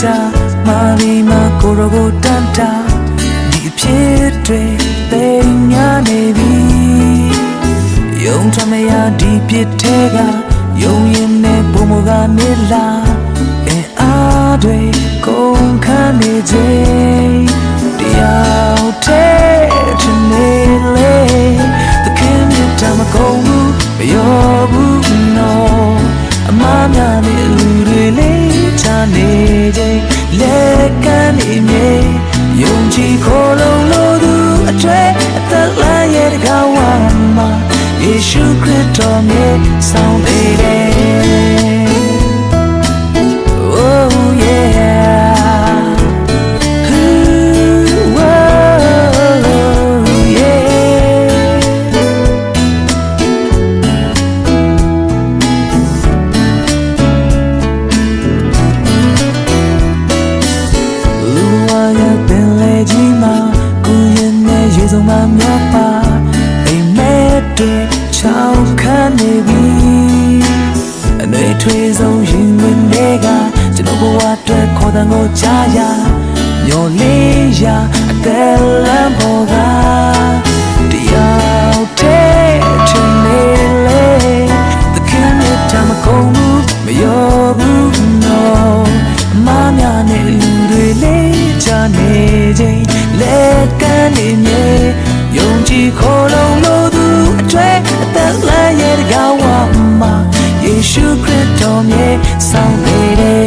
ချမာမီမာကိုရောကိုတန်တာဒီအဖြစ်တွေသိညာနေပြီယုံထမရဒီပြစ်တဲ့ကယုံရင်နဲ့ဘုံမကနေလာအင်အားတွေကုန်ခန်းနေခြင်းတရားတဲ့ချင်နေလေသခင်မြတ်တမကုန်ဘူးမရောဘူးနော်အမများနဲ့လူတွေလေးချ နေ နဲ့ရေစုံမှများပါအိမ်မက်တွေချောင်းခမ်းနေပြီအနေထွေးဆုံးရင်ဝင်တွေကကျွန်တော်ဘဝအတွက်ခေါ်တဲ့ကိုကြားရမျောလေးရအသက်လမ်းပေါ်က ရှုခရစ်တော်မြေဆောင်ပေးတယ်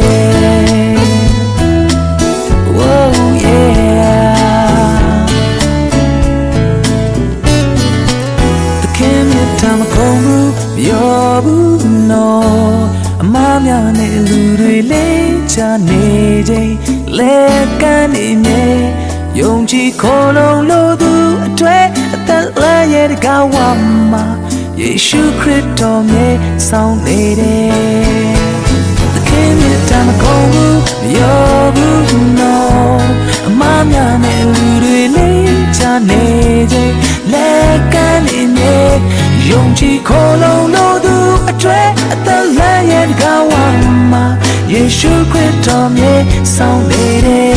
Oh yeah သခင်မြတ်တမကုန်ဘူးမရောဘူးနော်အမများနဲ့လူတွေလေးချနေခြင်းလက်ကမ်းနေမြေယုံကြည်ခေါ်လုံးလို့သူအတွေ့အသက်လည်းရဲ့တကားဝမှာ ယေရှုခရစ်တော်မြေဆောင်နေတယ်သခင်မြတ်တမကုန်ဘူးမရောဘူးနော်အမများနဲ့လူတွေလေးချနေခြင်းလက်ကမ်းနေမြေယုံကြည်ခေါ်လုံးလို့သူအတွေ့အသက်လည်းရဲ့ကောင်းဝမ်းမှာယေရှုခရစ်တော်မြေဆောင်နေတယ်